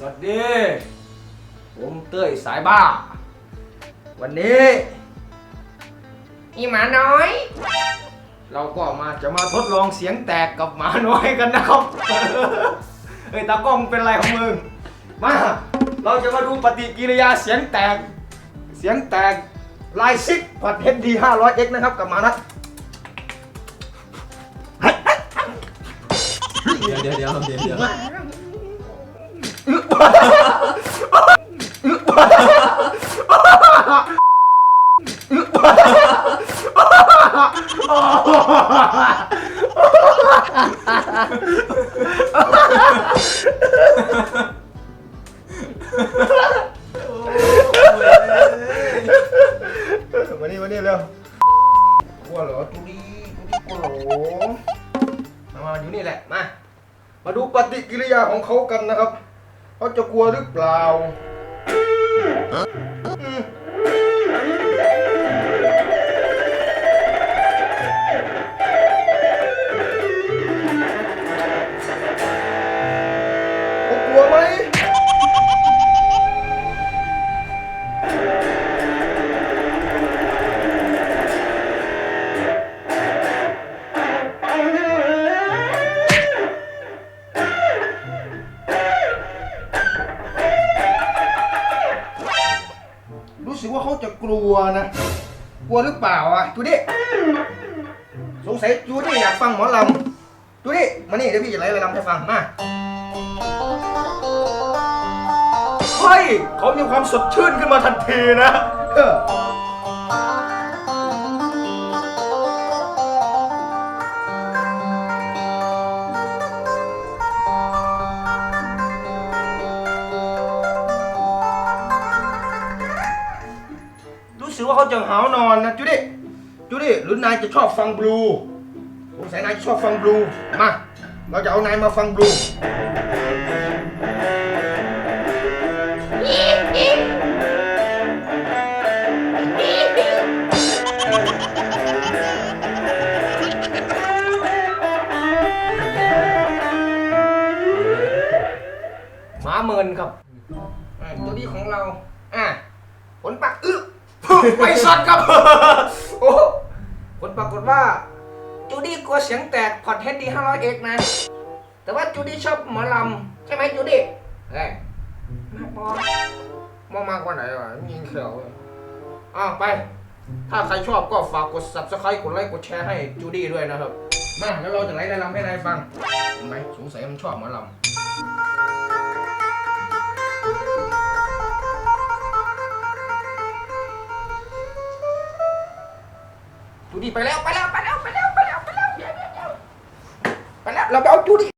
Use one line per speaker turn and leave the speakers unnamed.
สวัสดี ผมเต้ยสายบ้า วันนี้อีหมาน้อย เราก็มาจะมาทดลองเสียงแตกกับหมาน้อยกันนะครับ เฮ้ยตากล้องเป็นไรของมึง มา เราจะมาดูปฏิกิริยาเสียงแตก เสียงแตกลายซิกพัดเฮดดี 500x นะครับกับหมานะ
เดี๋ยวเดี๋ยวเดี๋ยวเดี๋ยวเดี๋ยว
มานี่มานี่เร็วกลัวเหรอจูดี้จูดี้กลัวเหรอมามาอยู่นี่แหละ มา มาดูปฏิกิริยาของเขากันนะครับ เขาจะกลัวหรือเปล่า เขาจะกลัวนะ กลัวหรือเปล่าอะจูดี้สงสัยจูดี้อยากฟังหมอลำจูดี้มานี่เดี๋ยวพี่จะไล่ลำให้ฟังมาเฮ้ยเขามีความสดชื่นขึ้นมาทันทีนะ ว่าเขาจะหาวนอนนะจูดี้จูดี้หรือนายจะชอบฟังบลูสงสัยนายชอบฟังบลูมาเราจะเอานายมาฟังบลูหมาเมินครับตัวนี้ของเรา อะผลปรากอึ๊ ไปสัตว์ครับโอ้ผลปรากฏว่า จูดี้กลัวเสียงแตกพอดเฮดดี 500x นะ แต่ว่าจูดี้ชอบหมอลำใช่ไหมจูดี้เฮ้ยมาพอมามากกว่าไหนวะยิงเขียวอ้าวไป ถ้าใครชอบก็ฝากกด subscribe กดไลค์กดแชร์ให้จูดี้ด้วยนะครับมาแล้วเราจะไล่ได้ลำให้นายฟังเห็นไหมสงสัยมันชอบหมอลำ จูดี้ไปแล้วไปแล้วไปแล้วไปแล้วไปแล้วไปแล้วเดี๋ยวเดี๋ยวเดี๋ยวไปแล้วเราไปเอาจูดี้